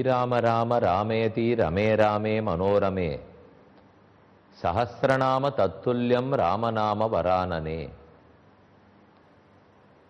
ஸ்ரீராம ராம ராமேதி ரமே ராமே மனோரமே. சஹசிரநாம தத்துல்யம் ராமநாம வரானனே.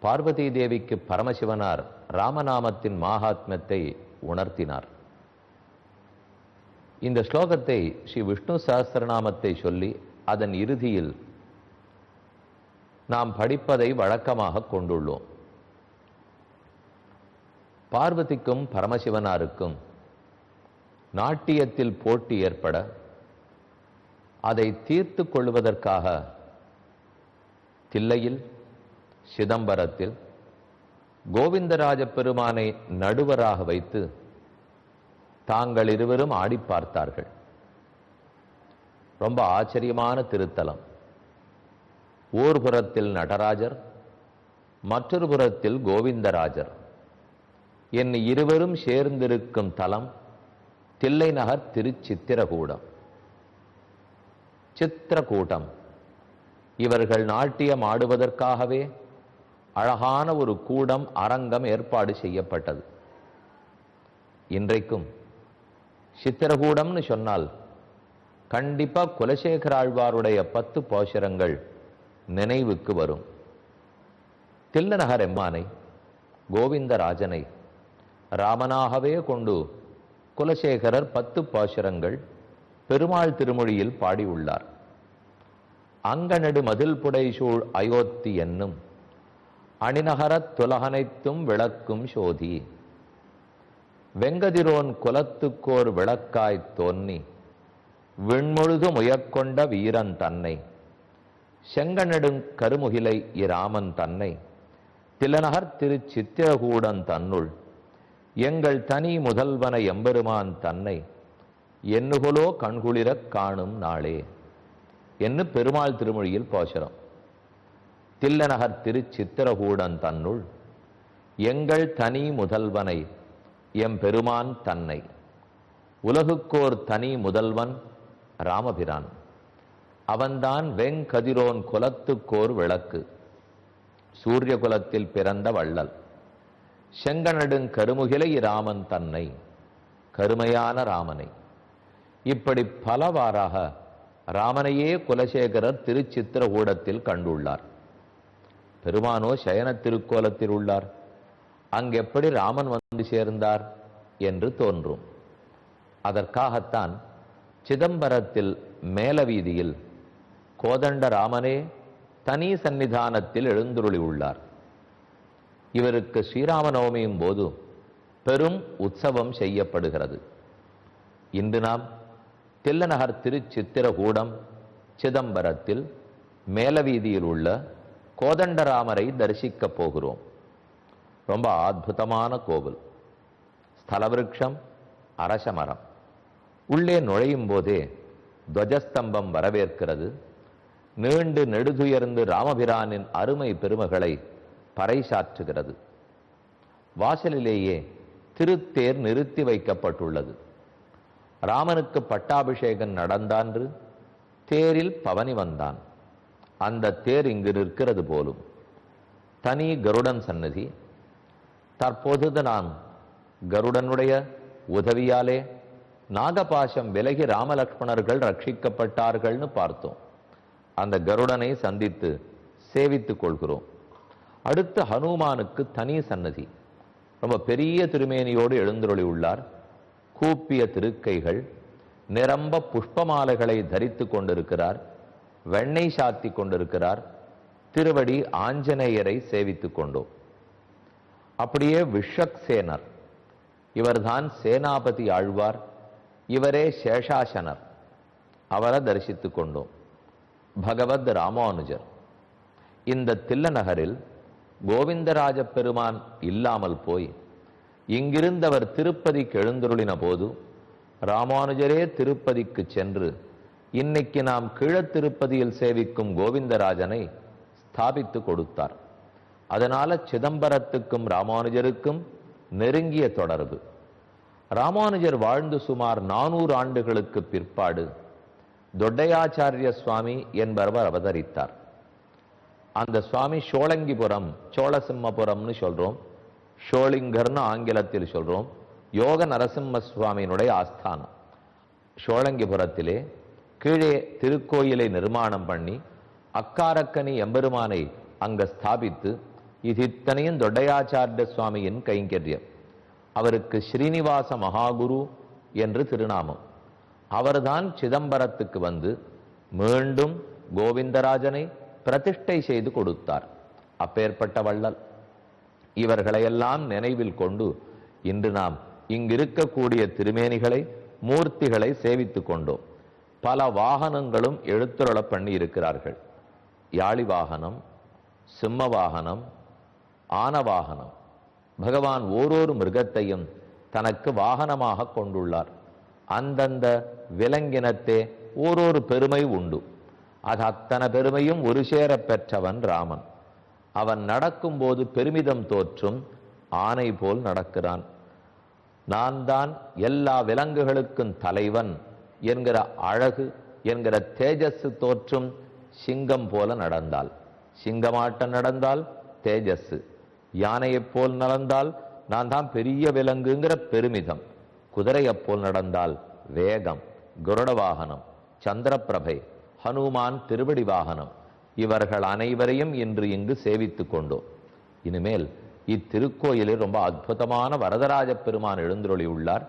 பார்வதி தேவிக்கு பரமசிவனார் ராமநாமத்தின் மாகாத்மியத்தை உணர்த்தினார். இந்த ஸ்லோகத்தை ஸ்ரீ விஷ்ணு சஹஸ்ரநாமத்தை சொல்லி அதன் இறுதியில் நாம் படிப்பதை வழக்கமாக கொண்டுள்ளோம். பார்வதிக்கும் பரமசிவனாருக்கும் நாட்டியத்தில் போட்டி ஏற்பட அதை தீர்த்து கொள்வதற்காக தில்லையில் சிதம்பரத்தில் கோவிந்தராஜ பெருமானை நடுவராக வைத்து தாங்கள் இருவரும் ஆடி பார்த்தார்கள். ரொம்ப ஆச்சரியமான திருத்தலம். ஓர் புறத்தில் நடராஜர் மற்றொரு புறத்தில் கோவிந்தராஜர். என் இருவரும் சேர்ந்திருக்கும் தலம் தில்லை நகர் திருச்சித்திரகூடம். சித்திரக்கூட்டம் இவர்கள் நாட்டியம் ஆடுவதற்காகவே அழகான ஒரு கூடம் அரங்கம் ஏற்பாடு செய்யப்பட்டது. இன்றைக்கும் சித்திரகூடம்னு சொன்னால் கண்டிப்பாக குலசேகர ஆழ்வாருடைய பத்து போஷரங்கள் நினைவுக்கு வரும். தில்லநகர் எம்மானை கோவிந்தராஜனை ராமனாகவே கொண்டு குலசேகரர் பத்து பாசுரங்கள் பெருமாள் திருமொழியில் பாடியுள்ளார். அங்கனடு மதில் புடைசூழ் அயோத்தி என்னும் அணிநகரத் துலகனைத்தும் விளக்கும் சோதி. வெங்கதிரோன் குலத்துக்கோர் விளக்காய்த் தோன்னி விண்முழுது முயற்கொண்ட வீரன் தன்னை. செங்கநெடுங் கருமுகிலை இராமன் தன்னை. திலநகர் திருச்சித்திரகூடன் தன்னுள் எங்கள் தனி முதல்வன எம்பெருமான் தன்னை என்னுகொலோ கண்குளிரக் காணும் நாளே என்று பெருமாள் திருமொழியில் போஷரம் தில்லநகர் திருச்சித்திரகூடன் தன்னுள் எங்கள் தனி முதல்வனை எம் பெருமான் தன்னை உலகுக்கோர் தனி முதல்வன் ராமபிரான். அவன்தான் வெங்கதிரோன் குலத்துக்கோர் விளக்கு. சூரிய குலத்தில் பிறந்த வள்ளல். செங்கனடுங் கருமுகிலை ராமன் தன்னை கருமையான ராமனை. இப்படி பலவாறாக ராமனையே குலசேகரர் திருச்சித்திரகூடத்தில் கண்டுள்ளார். பெருமானோ சயன திருக்கோலத்தில் உள்ளார். அங்கெப்படி ராமன் வந்து சேர்ந்தார் என்று தோன்றும். அதற்காகத்தான் சிதம்பரத்தில் மேலவீதியில் கோதண்ட ராமனே தனி சன்னிதானத்தில் எழுந்துருளி உள்ளார் இவருக்கு ஸ்ரீராமநவமியும் போது பெரும் உற்சவம் செய்யப்படுகிறது. இன்று நாம் தில்லநகர் திருச்சித்திரகூடம் சிதம்பரத்தில் மேலவீதியில் உள்ள கோதண்டராமரை தரிசிக்கப் போகிறோம். ரொம்ப அற்புதமான கோவில். ஸ்தலவிருட்சம் அரசமரம் உள்ளே நுழையும் போதே துவஜஸ்தம்பம் வரவேற்கிறது. நீண்டு நெடுதுயர்ந்து ராமபிரானின் அருமை பெருமகளை பறைசாற்றுகிறது. வாசலிலேயே திருத்தேர் நிறுத்தி வைக்கப்பட்டுள்ளது. ராமனுக்கு பட்டாபிஷேகம் நடந்தான்று தேரில் பவனி வந்தான். அந்த தேர் இங்கு நிற்கிறது போலும். தனி கருடன் சன்னதி தற்போது நான் கருடனுடைய உதவியாலே நாகபாசம் விலகி ராமலக்ஷ்மணர்கள் ரட்சிக்கப்பட்டார்கள்னு பார்த்தோம். அந்த கருடனை சந்தித்து சேவித்துக் கொள்கிறோம். அடுத்து ஹனுமானுக்கு தனி சன்னதி. ரொம்ப பெரிய திருமேனியோடு எழுந்துருளி உள்ளார் கூப்பிய திருக்கைகள் நிரம்ப புஷ்பமாலைகளை தரித்து கொண்டிருக்கிறார் வெண்ணெய் சாத்தி கொண்டிருக்கிறார் திருவடி ஆஞ்சநேயரை சேவித்துக் கொண்டோம். அப்படியே விஷக்சேனர் இவர்தான் சேனாபதி ஆழ்வார் இவரே சேஷாசனர் அவரை தரிசித்துக் கொண்டோம். பகவத் ராமானுஜர் இந்த தில்லநகரில் கோவிந்தராஜ பெருமான் இல்லாமல் போய் இங்கிருந்தவர் திருப்பதிக்கு எழுந்தருளின போது ராமானுஜரே திருப்பதிக்கு சென்று இன்னைக்கு நாம் கீழத்திருப்பதியில் சேவிக்கும் கோவிந்தராஜனை ஸ்தாபித்து கொடுத்தார். அதனால சிதம்பரத்துக்கும் ராமானுஜருக்கும் நெருங்கிய தொடர்பு. ராமானுஜர் வாழ்ந்து சுமார் நானூறு ஆண்டுகளுக்கு பிற்பாடு தொட்டையாச்சாரிய சுவாமி என்பவர் அவதரித்தார். அந்த சுவாமி சோழங்கிபுரம் சோழசிம்மபுரம்னு சொல்றோம். ஷோலிங்கர்னு ஆங்கிலத்தில் சொல்றோம். யோக நரசிம்ம சுவாமியினுடைய ஆஸ்தானம். சோழங்கிபுரத்திலே கீழே திருக்கோயிலை நிர்மாணம் பண்ணி அக்காரக்கனி எம்பெருமானை அங்க ஸ்தாபித்து இது இத்தனையும் தொண்டையாச்சாரிய சுவாமியின் கைங்கரியம். அவருக்கு ஸ்ரீனிவாச மகாகுரு என்று திருநாமம். அவர்தான் சிதம்பரத்துக்கு வந்து மீண்டும் கோவிந்தராஜனை பிரதிஷ்டை செய்து கொடுத்தார். அப்பேற்பட்ட வள்ளல். இவர்களையெல்லாம் நினைவில் கொண்டு இன்று நாம் இங்கிருக்கக்கூடிய திருமேனிகளை மூர்த்திகளை சேவித்துக் கொண்டோம். பல வாகனங்களும் எழுத்துருளப் பண்ணி இருக்கிறார்கள். யாழி வாகனம் சிம்ம வாகனம் ஆன வாகனம். பகவான் ஓரொரு மிருகத்தையும் தனக்கு வாகனமாக கொண்டுள்ளார். அந்தந்த விலங்கினத்தே ஓரொரு பெருமை உண்டு. அது அத்தனை பெருமையும் ஒரு சேரப் பெற்றவன் ராமன். அவன் நடக்கும்போது பெருமிதம் தோற்றும் ஆனை போல் நடக்கிறான். நான் தான் எல்லா விலங்குகளுக்கும் தலைவன் என்கிற அழகு என்கிற தேஜஸ் தோற்றும் சிங்கம் போல நடந்தால். சிங்கமாட்டம் நடந்தால் தேஜஸ் யானையைப் போல் நடந்தால் நான் தான் பெரிய விலங்குங்கிற பெருமிதம். குதிரையைப் போல் நடந்தால் வேகம் குருட வாகனம் சந்திரபிரபை ஹனுமான் திருவடி வாகனம். இவர்கள் அனைவரையும் இன்று இங்கு சேவித்துக் கொண்டோம். இனிமேல் இத்திருக்கோயிலில் ரொம்ப அற்புதமான வரதராஜ பெருமான் எழுந்தருளி உள்ளார்.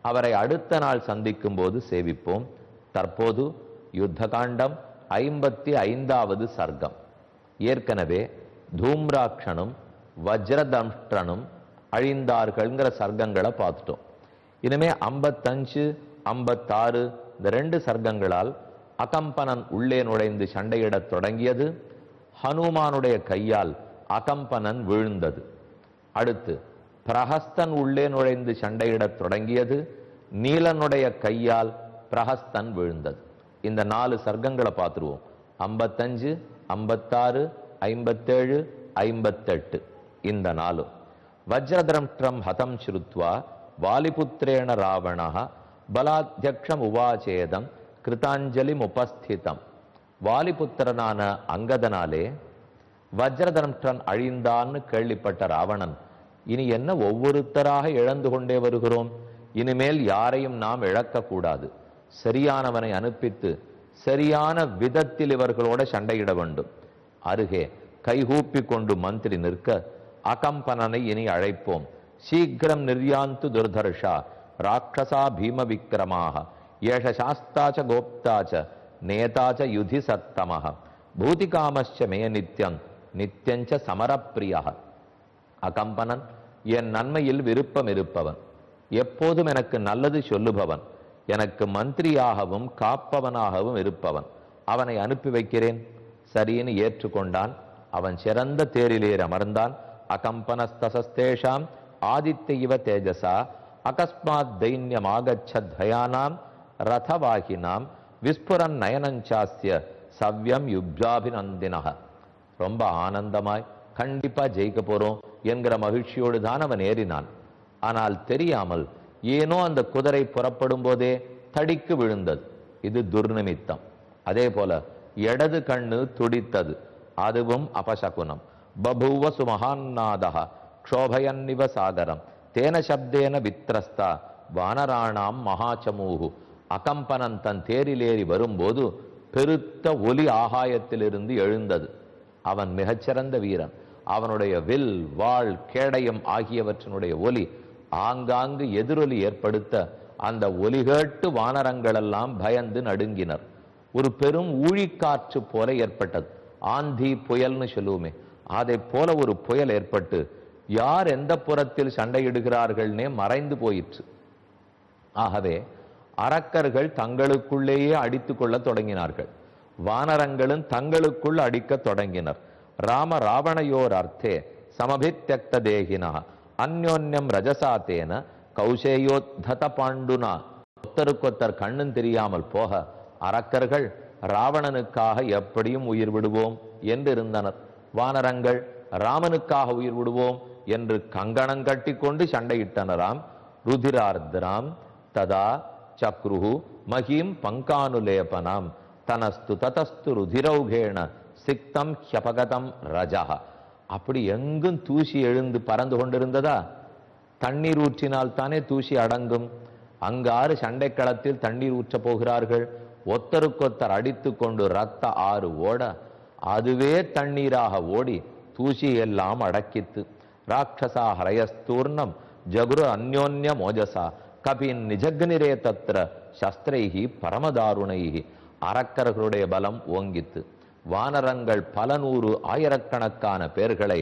அவரை அடுத்த நாள் சந்திக்கும் போது சேவிப்போம். தற்போது யுத்த காண்டம் ஐம்பத்தி ஐந்தாவது சர்க்கம். ஏற்கனவே தூம்ராட்சனும் வஜ்ரதம்ஷ்டனும் அழிந்தார்கள்ங்கிற சர்க்கங்களை பார்த்துட்டோம். இனிமே ஐம்பத்தஞ்சு ஐம்பத்தாறு இந்த ரெண்டு சர்க்கங்களால் அகம்பனன் உள்ளே நுழைந்து சண்டையிடத் தொடங்கியது. ஹனுமானுடைய கையால் அகம்பனன் வீழ்ந்தது. அடுத்து பிரஹஸ்தன் உள்ளே நுழைந்து சண்டையிடத் தொடங்கியது. நீலனுடைய கையால் பிரஹஸ்தன் வீழ்ந்தது. இந்த நாலு சர்க்கங்களை பார்த்துருவோம். ஐம்பத்தஞ்சு ஐம்பத்தாறு ஐம்பத்தேழு ஐம்பத்தெட்டு. இந்த நாலு. வஜ்ரதரம் ஹதம் ஸ்ருத்வா வாலிபுத்திரேண ராவணா பலாத்தியக்ஷம் உவாச்சேதம் கிருதாஞ்சலி உபஸ்திதம் வாலிபுத்திரனான அங்கதனாலே வஜ்ரதனற்றன் அழிந்தான்னு கேள்விப்பட்ட ராவணன் இனி என்ன ஒவ்வொருத்தராக இழந்து கொண்டே வருகிறோம் இனிமேல் யாரையும் நாம் இழக்கக்கூடாது சரியானவனை அனுப்பித்து சரியான விதத்தில் இவர்களோட சண்டையிட வேண்டும் அருகே கைகூப்பி கொண்டு மந்திரி நிற்க அகம்பனனை இனி அழைப்போம் சீக்கிரம் நிர்யாந்து துர்தர்ஷா ராட்சசா பீம விக்கிரமாக ஏஷ சாஸ்தாச்ச கோப்தாச்ச நேதாச்ச யுதி சத்தமக பூதிகாமச்ச மே நித்யம் நித்யஞ்ச சமரப்பிரியா அகம்பனன் என் நன்மையில் விருப்பம் இருப்பவன். எப்போதும் எனக்கு நல்லது சொல்லுபவன். எனக்கு மந்திரியாகவும் காப்பவனாகவும் இருப்பவன். அவனை அனுப்பி வைக்கிறேன். சரின்னு ஏற்றுக்கொண்டான். அவன் சிறந்த தேரிலேர் அமர்ந்தான். அகம்பனஸ்தசஸ்தேஷாம் ஆதித்த இவ தேஜசா. அகஸ்மாத் தைன்யமாகச்சத் பயானாம் ரதவாகினாம். விஸ்புரன் நயனஞ்சாஸ்ய சவ்யம் யுப்ஜாபிநந்தினக ரொம்ப ஆனந்தமாய் கண்டிப்பா ஜெயிக்க போறோம் என்கிற மகிழ்ச்சியோடு தான் அவன் ஏறினான். ஆனால் தெரியாமல் ஏனோ அந்த குதிரை புறப்படும் போதே தடிக்கு விழுந்தது. இது துர்நிமித்தம். அதே போல இடது கண்ணு துடித்தது. அதுவும் அபசகுனம். பபூவ சுமகான்னாதா க்ஷோபயன்னிவ சாகரம். தேன சப்தேன வித்ரஸ்தா. வானராணாம் மகாச்சமூகு அகம்பனன் தன் தேரிலேறி வரும்போது பெருத்த ஒலி ஆகாயத்திலிருந்து எழுந்தது. அவன் மிகச்சிறந்த வீரன். அவனுடைய வில் வாள் கேடயம் ஆகியவற்றினுடைய ஒலி ஆங்காங்கு எதிரொலி ஏற்படுத்த அந்த ஒலி கேட்டு வானரங்களெல்லாம் பயந்து நடுங்கினர். ஒரு பெரும் ஊழிக்காற்று போல ஏற்பட்டது. ஆந்தி புயல்னு சொல்லுவோமே அதை போல ஒரு புயல் ஏற்பட்டு யார் எந்த புறத்தில் சண்டையிடுகிறார்கள்னே மறைந்து போயிற்று. ஆகவே அரக்கர்கள் தங்களுக்குள்ளேயே அடித்துக் கொள்ள தொடங்கினார்கள். வானரங்களும் தங்களுக்குள் அடிக்கத் தொடங்கினர். ராம ராவணையோர் அர்த்தே சமபித்யக்த தேகினா அந்யோன்யம் ரஜசாத்தேன கௌசேயோத்தத பாண்டுனா. ஒத்தருக்கொத்தர் கண்ணும் தெரியாமல் போக அரக்கர்கள் ராவணனுக்காக எப்படியும் உயிர் விடுவோம் என்று இருந்தனர் வானரங்கள் ராமனுக்காக உயிர் விடுவோம் என்று கங்கணம் கட்டிக்கொண்டு சண்டையிட்டனராம். ருதிரார்திராம் ததா சக்ருஹு மகீம் பங்கானுலேபனாம் தனஸ்து ததஸ்து ருதிரௌகேண சிக்தம் ஹியபகதம் ரஜா அப்படி எங்கும் தூசி எழுந்து பறந்து கொண்டிருந்ததா? தண்ணீர் ஊற்றினால் தானே தூசி அடங்கும். அங்காறு சண்டை களத்தில் தண்ணீர் ஊற்றப் போகிறார்கள். ஒத்தருக்கொத்தர் அடித்து கொண்டு ரத்த ஆறு ஓட அதுவே தண்ணீராக ஓடி தூசி எல்லாம் அடக்கித்து ராட்சசா ஹரயஸ்தூர்ணம் ஜகுரு அந்யோன்ய மோஜசா கபின் நிஜக்னிரே தத்திர சஸ்திரைகி பரமதாருணைகி அரக்கர்களுடைய பலம் ஓங்கித்து வானரங்கள் பல நூறு ஆயிரக்கணக்கான பேர்களை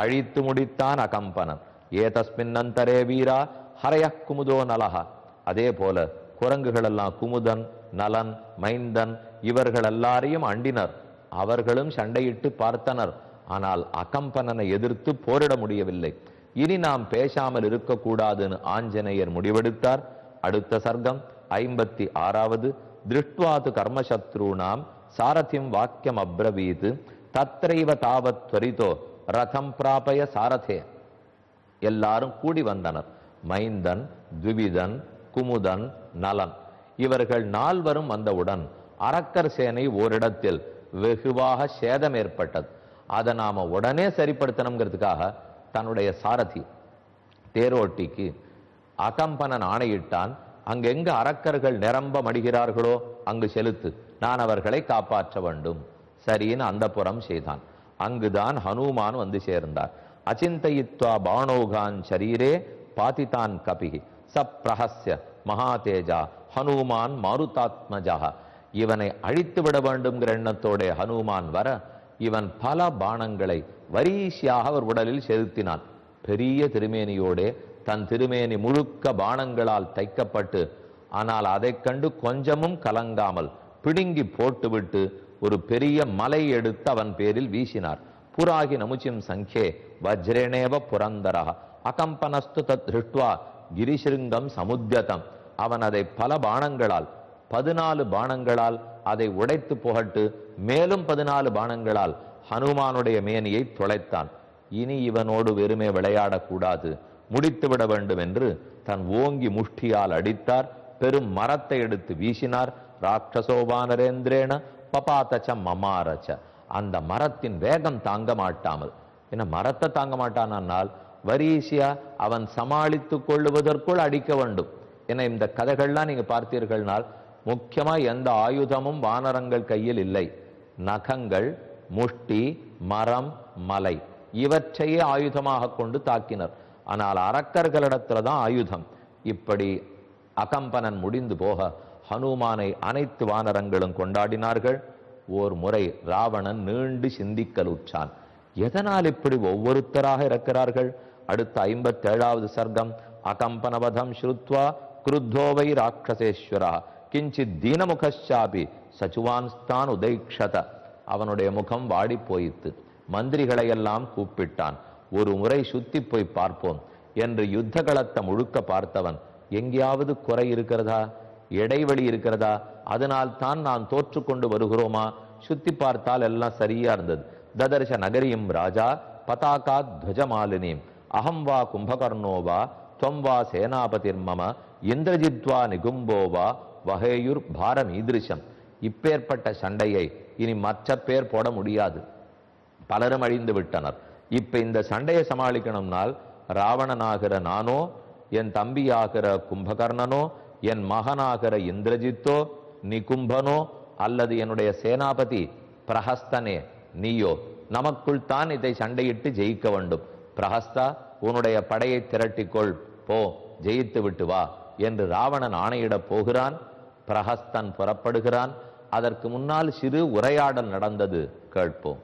அழித்து முடித்தான் அகம்பனன். ஏதஸ்மின்னந்தரே வீரா ஹரய குமுதோ நலஹா. அதே போல குரங்குகளெல்லாம் குமுதன் நலன் மைந்தன் இவர்கள் எல்லாரையும் அண்டினர். அவர்களும் சண்டையிட்டு பார்த்தனர். ஆனால் அகம்பனனை எதிர்த்து போரிட முடியவில்லை. இனி நாம் பேசாமல் இருக்கக்கூடாதுன்னு ஆஞ்சநேயர் முடிவெடுத்தார். அடுத்த சர்க்கம் ஐம்பத்தி ஆறாவது. திருஷ்டுவாது கர்மசத்ருணாம் சாரதிம் வாக்கியம் அப்ரவீத். தத்ரைவ தாவத் துவரிதோ ரதம் பிராபய சாரதே. எல்லாரும் கூடி வந்தனர். மைந்தன் துவிதன் குமுதன் நலன். இவர்கள் நால்வரும் வந்தவுடன் அரக்கர் சேனை ஓரிடத்தில் வெகுவாக சேதம் ஏற்பட்டது. அதை நாம உடனே சரிப்படுத்தணுங்கிறதுக்காக தன்னுடைய சாரதி தேரோட்டிக்கு அகம்பனன் ஆணையிட்டான் அங்கெங்கு அரக்கர்கள் நிரம்ப மடிகிறார்களோ அங்கு செலுத்து நான் அவர்களை காப்பாற்ற வேண்டும். சரின்னு அந்த புறம் செய்தான். அங்குதான் ஹனுமான் வந்து சேர்ந்தார். அச்சிந்தயித்வா பானோகான் சரீரே பாதிதான் கபிகி சப்ரஹஸ்ய மகாதேஜா ஹனுமான் மாருதாத்மஜா. இவனை அழித்து விட வேண்டும்ங்கிற எண்ணத்தோட ஹனுமான் வர இவன் பல பானங்களை வரிசையாக அவர் உடலில் செலுத்தினான். பெரிய திருமேனியோடே தன் திருமேனி முழுக்க பானங்களால் தைக்கப்பட்டு ஆனால் அதைக் கண்டு கொஞ்சமும் கலங்காமல் பிடுங்கி போட்டுவிட்டு ஒரு பெரிய மலை எடுத்து அவன் பேரில் வீசினார். புராகி நமுச்சிம் சங்கே வஜ்ரேணேவ புரந்தரா அகம்பனஸ்து தத் திருஷ்டுவா கிரிசிருங்கம் சமுத்தியதம். அவன் அதை பல பானங்களால் பதினாலு பானங்களால் அதை உடைத்து புகட்டு மேலும் பதினாலு பானங்களால் ஹனுமானுடைய மேனியை துளைத்தான் இனி இவனோடு வெறுமே விளையாடக்கூடாது. முடித்து விட வேண்டும் என்று தன் ஓங்கி முஷ்டியால் அடித்தார். பெரும் மரத்தை எடுத்து வீசினார். ராட்சசோபானரேந்திரேன பபாத்தச்ச மமாரச்ச. அந்த மரத்தின் வேகம் தாங்க மாட்டாமல். என்ன மரத்தை தாங்க மாட்டானால் வரிசையா அவன் சமாளித்துக் கொள்ளுவதற்குள் அடிக்க வேண்டும். என இந்த கதைகள்லாம் நீங்க பார்த்தீர்கள்னால் முக்கியமா எந்த ஆயுதமும் வானரங்கள் கையில் இல்லை. நகங்கள் முஷ்டி மரம் மலை. இவற்றையே ஆயுதமாக கொண்டு தாக்கினர். ஆனால் அரக்கர்களிடத்துல தான் ஆயுதம். இப்படி அகம்பனன் முடிந்து போக ஹனுமானை அனைத்து வானரங்களும் கொண்டாடினார்கள். ஓர் முறை ராவணன் நீண்டு சிந்திக்கலுற்றான் எதனால் இப்படி ஒவ்வொருத்தராக இருக்கிறார்கள் அடுத்த ஐம்பத்தேழாவது சர்க்கம் அகம்பனவதம் ஸ்ருத்வா குருத்தோவை ராட்சசேஸ்வரா. கிஞ்சித் தீனமுகாபி சச்சுவான்ஸ்தான் உதைக்ஷத அவனுடைய முகம் வாடி போயித்து மந்திரிகளையெல்லாம் கூப்பிட்டான். ஒரு முறை சுத்தி போய் பார்ப்போம் என்று யுத்த களத்தை முழுக்க பார்த்தவன் எங்கேயாவது குறை இருக்கிறதா? இடைவெளி இருக்கிறதா? அதனால் தான் நான் தோற்று கொண்டு வருகிறோமா? சுத்தி பார்த்தால் எல்லாம் சரியா இருந்தது. ததர்ஷ நகரியும் ராஜா பதாகா துவஜமாலினீம் அகம் வா கும்பகர்ணோ வா துவம் வா சேனாபதிர் மம இந்திரஜித்வா நிகும்போவா வகையுர் பாரம் ஈதிருஷம் இப்பேற்பட்ட சண்டையை இனி மற்ற பேர் போட முடியாது. பலரும் அழிந்து விட்டனர். இப்ப இந்த சண்டையை சமாளிக்கணும்னால் ராவணனாகிற நானோ என் தம்பியாகிற கும்பகர்ணனோ என் மகனாகிற இந்திரஜித்தோ நிகும்பனோ அல்லது என்னுடைய சேனாபதி பிரஹஸ்தனே நீயோ நமக்குள் தான் இதை சண்டையிட்டு ஜெயிக்க வேண்டும். பிரஹஸ்தா உன்னுடைய படையை திரட்டிக்கொள் போ ஜெயித்து விட்டு வா என்று ராவணன் ஆணையிடப் போகிறான். பிரஹஸ்தன் புறப்படுகிறான். அதற்கு முன்னால் சிறு உரையாடல் நடந்தது கேட்போம்.